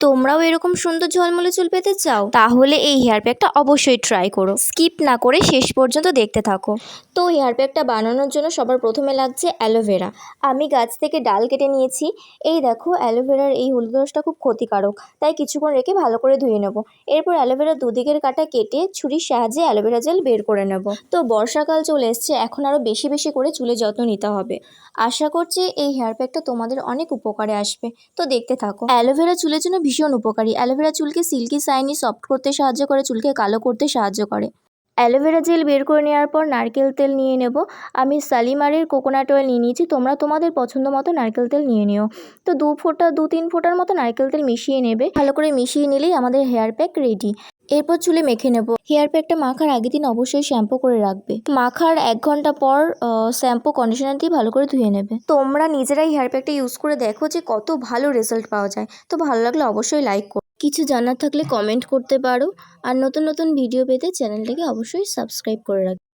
তোমরাও এরকম সুন্দর ঝলমলে চুল পেতে চাও? তাহলে এই হেয়ার প্যাকটা অবশ্যই ট্রাই করো। স্কিপ না করে শেষ পর্যন্ত দেখতে থাকো। তো হেয়ার প্যাকটা বানানোর জন্য সবার প্রথমে লাগছে অ্যালোভেরা আমি গাছ থেকে ডাল কেটে নিয়েছি। এই দেখো অ্যালোভেরার এই হলুদ রসটা খুব ক্ষতিকারক। তাই কিছুক্ষণ রেখে ভালো করে ধুয়ে নেব। এরপর অ্যালোভেরার দুদিকের কাটা কেটে ছুরির সাহায্যে অ্যালোভেরা জেল বের করে নেব। তো বর্ষাকাল চলে এসছে, এখন আরও বেশি বেশি করে চুলে যত্ন নিতে হবে। আশা করছি এই হেয়ার প্যাকটা তোমাদের অনেক উপকারে আসবে। তো দেখতে থাকো। অ্যালোভেরা চুলের জন্য ভীষণ উপকারী। অ্যালোভেরা চুলকে সিল্কি সাইনি সফট করতে সাহায্য করে, চুলকে কালো করতে সাহায্য করে। অ্যালোভেরা জেল বের করে নেওয়ার পর নারকেল তেল নিয়ে নেব। আমি সালিমারের কোকোনাট অয়েল নিয়ে নিয়েছি। তোমরা তোমাদের পছন্দ মতো নারকেল তেল নিয়ে নিও। তো দু ফোঁটা, দু তিন ফোঁটার মতো নারকেল তেল মিশিয়ে নেবে। ভালো করে মিশিয়ে নিলেই আমাদের হেয়ার প্যাক রেডি। এরপর চুলে মেখে নেব। হেয়ার প্যাকটা মাখার আগের দিন অবশ্যই শ্যাম্পু করে রাখবে। মাখার এক ঘণ্টা পর শ্যাম্পু কন্ডিশনার দিয়ে ভালো করে ধুয়ে নেবে। তোমরা নিজেরাই হেয়ার প্যাকটা ইউজ করে দেখো যে কত ভালো রেজাল্ট পাওয়া যায়। তো ভালো লাগলে অবশ্যই লাইক করো। কিছু জানার থাকলে কমেন্ট করতে পারো। আর নতুন নতুন ভিডিও পেতে চ্যানেলটাকে অবশ্যই সাবস্ক্রাইব করে রাখবে